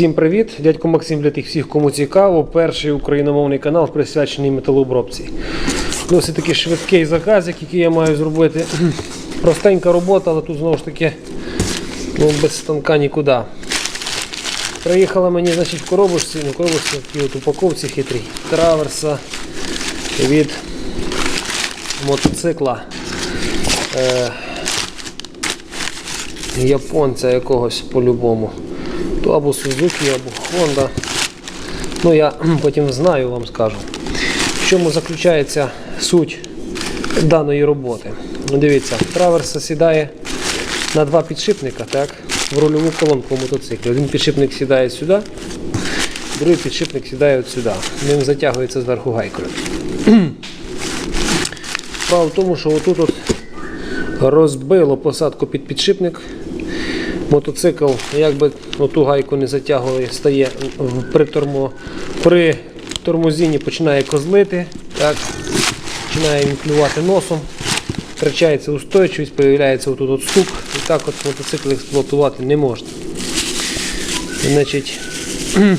Всім привіт! Дядько Максим для тих всіх, кому цікаво. Перший україномовний канал присвячений металообробці. Досить таки швидкий заказик, який я маю зробити. Простенька робота, але тут знову ж таки ну, без станка нікуди. Приїхала мені значить, в коробочці, в коробочці, в от упаковці хитрій. Траверса від мотоцикла. Е, японця якогось по-любому. То або Suzuki, або Honda. Ну я потім знаю, вам скажу. В чому заключається суть даної роботи. Ну, Дивіться, траверса сідає на два підшипника, так, в рульову колонку мотоциклу. Один підшипник сідає сюди, другий підшипник сідає от сюди. Він затягується зверху гайкою. Справа в тому, що отут от розбило посадку під підшипник. Мотоцикл, якби ту гайку не затягували, стає при, термо, при тормозінні починає козлити, так, починає він клювати носом, втрачається устойчивість, появляється отут от стук, і так от мотоцикл експлуатувати не можна. Значить,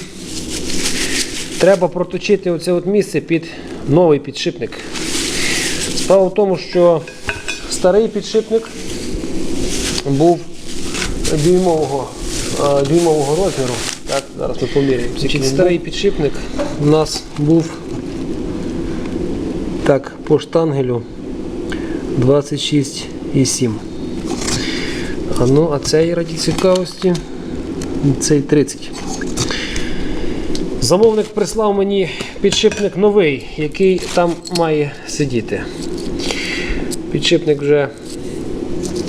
треба проточити оце от місце під новий підшипник. Справа в тому, що старий підшипник був дюймового, е, дюймового розміру. Так, зараз ми поміряємо. Значить, старий підшипник у нас був так, по штангелю 26,7. А ну, а цей раді цікавості, цей 30. Замовник прислав мені підшипник новий, який там має сидіти. Підшипник вже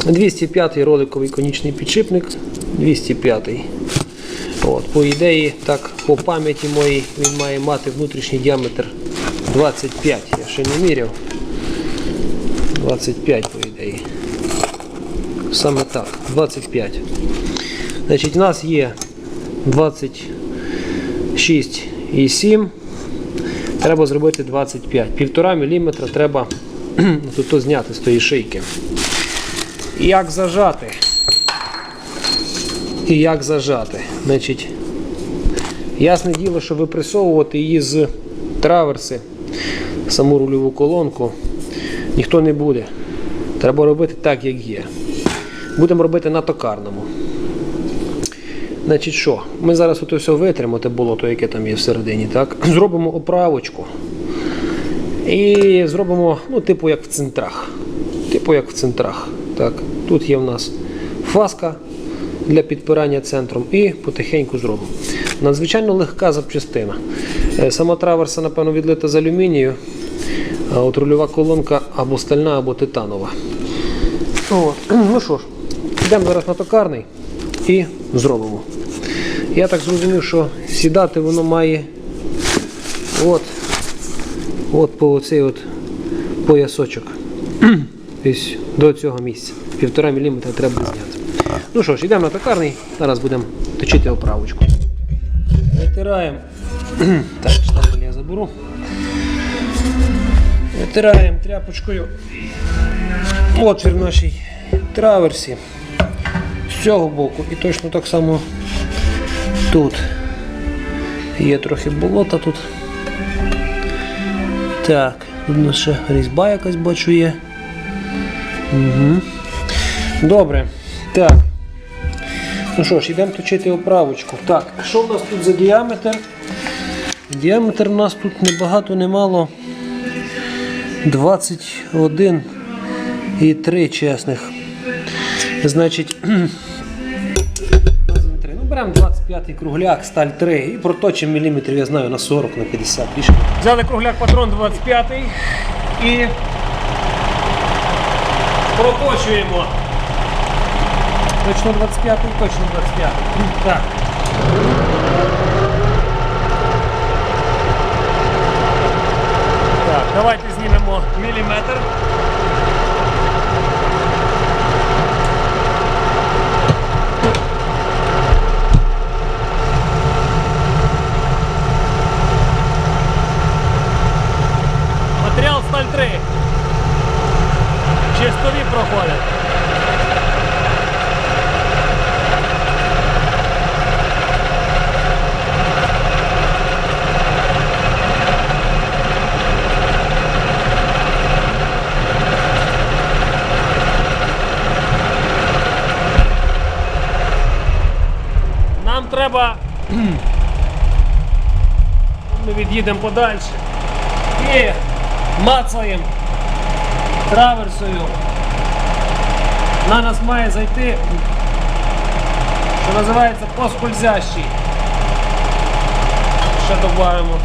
205 роликовий конічний підшипник. 205. От, по ідеї, так, по пам'яті моїй він має мати внутрішній діаметр 25. Я ще не міряв. 25 по ідеї. Саме так, 25. Значить, у нас є 26,7. Треба зробити 25. Півтора міліметра треба тут зняти з тої шийки. Як зажати? І як зажати? Значить, ясне діло, що випресовувати її з траверси, саму рульову колонку, ніхто не буде. Треба робити так, як є. Будемо робити на токарному. Значить що, ми зараз ото все витримо, те болото, яке там є всередині, так? Зробимо оправочку. І зробимо, ну, типу як в центрах. Типу як в центрах. Так. Тут є в нас фаска для підпирання центром і потихеньку зробимо. Надзвичайно легка запчастина. Е, Сама траверса, напевно, відлита з алюмінію, а от рульова колонка або стальна, або титанова. Ну що ж, йдемо зараз на токарний і зробимо. Я так зрозумів, що сідати воно має от, от по оцей от поясочок. Ось до цього місця. Півтора міліметра треба зняти. Ну що ж, йдемо на токарний, зараз будемо точити оправочку. Витираємо. Так, штампель я заберу. Витираємо тряпочкою отвір в нашій траверсі з цього боку і точно так само тут. Є трохи болота тут. Так, тут у нас ще різьба якась бачу є. Угу. Добре. Так. Ну що ж, йдемо точити оправочку. Так, що в нас тут за діаметр? Діаметр у нас тут не багато, не 21 і 3 чесних. Значить, ну беремо 25 кругляк, сталь 3 і проточимо міліметрів, я знаю, на 40, на 50 більше. Взяли кругляк патрон 25 і проточуємо. Точно 25, точно 25. Так. Так, давайте знімемо міліметр. Матеріал сталь 3. Чистові проходять. нам треба. Ми від'їдемо подальше. І мацаємо траверсою. На нас має зайти, що називається поскользящий. Ще додаємо.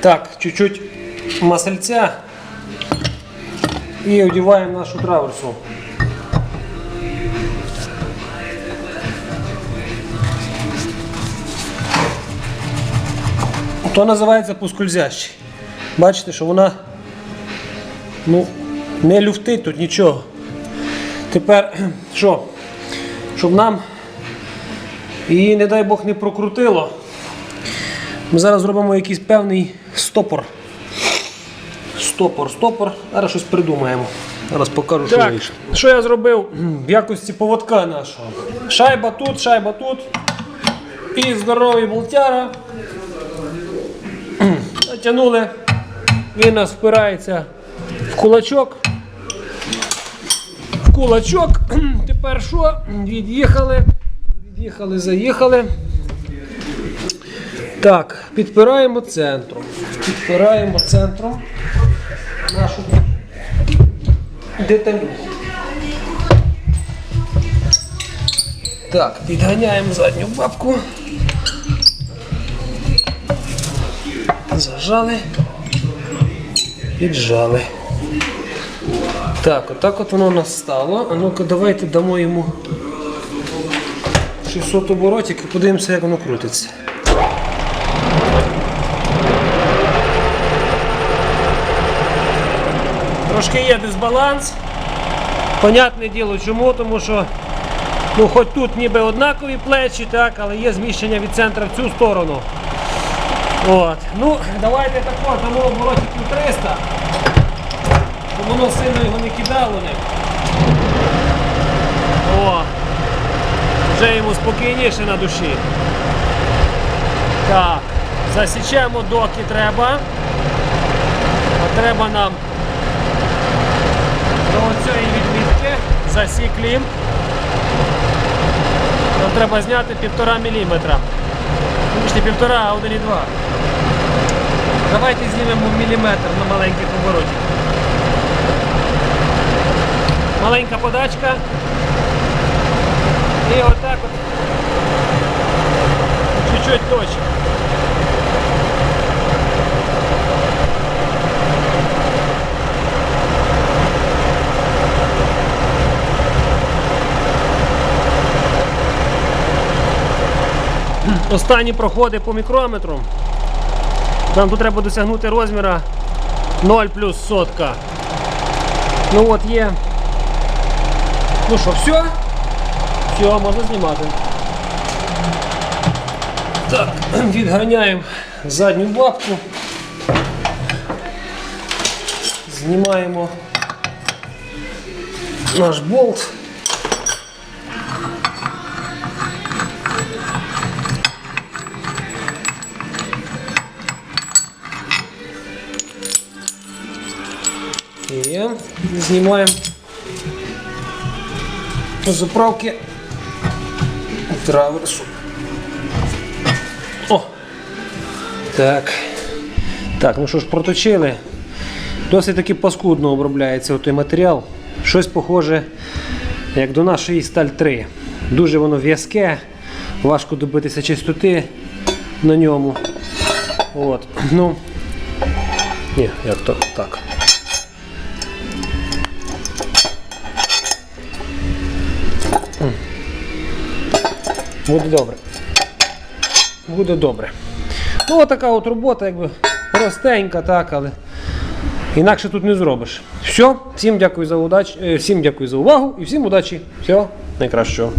Так, чуть-чуть масельця і одіваємо нашу траверсу. То називається поскользящий. Бачите, що вона ну, не люфтить тут нічого. Тепер що? Щоб нам її, не дай Бог, не прокрутило. Ми зараз зробимо якийсь певний стопор. Стопор, стопор. Зараз щось придумаємо. Зараз покажу, що Так, вийшло. Що я зробив в якості поводка нашого? Шайба тут, шайба тут. І здоровий болтяра. Натягнули. Він нас впирається в кулачок. В кулачок. Тепер що? Від'їхали. Від'їхали, заїхали. Так, підпираємо центром. Підпираємо центром нашу деталю. Так, підганяємо задню бабку. Зажали. Піджали. Так, отак от воно у нас стало. А ну-ка давайте дамо йому 600 оборотів і подивимося, як воно крутиться. Трошки є дисбаланс. Понятне діло чому, тому що ну, хоч тут ніби однакові плечі, так, але є зміщення від центра в цю сторону. От. Ну, давайте також дамо оборотів 300, щоб воно сильно його не кидало. Не. О, вже йому спокійніше на душі. Так, засічемо доки треба. А треба нам до цієї відмітки засіклі. Нам треба зняти 1,5 мм. Ну, не півтора, а 1,2. Давайте знімемо міліметр на маленьких оборотах. Маленька подачка. І отак от. Чуть-чуть точно. Останні проходи по мікрометру. Нам тут треба досягнути розміра 0 плюс сотка. Ну от є. Ну що, все? Все, можна знімати. Так, відганяємо задню бабку. Знімаємо наш болт. І знімаємо заправки траверсу. О! Так. Так, ну що ж, проточили. Досить таки паскудно обробляється той матеріал. Щось похоже, як до нашої сталь 3. Дуже воно в'язке, важко добитися чистоти на ньому. От. Ну, ні, як то так. Буде добре. Буде добре. Ну, отака от робота, якби простенька, так, але інакше тут не зробиш. Все, всім дякую за удач... е, всім дякую за увагу і всім удачі. Всього найкращого.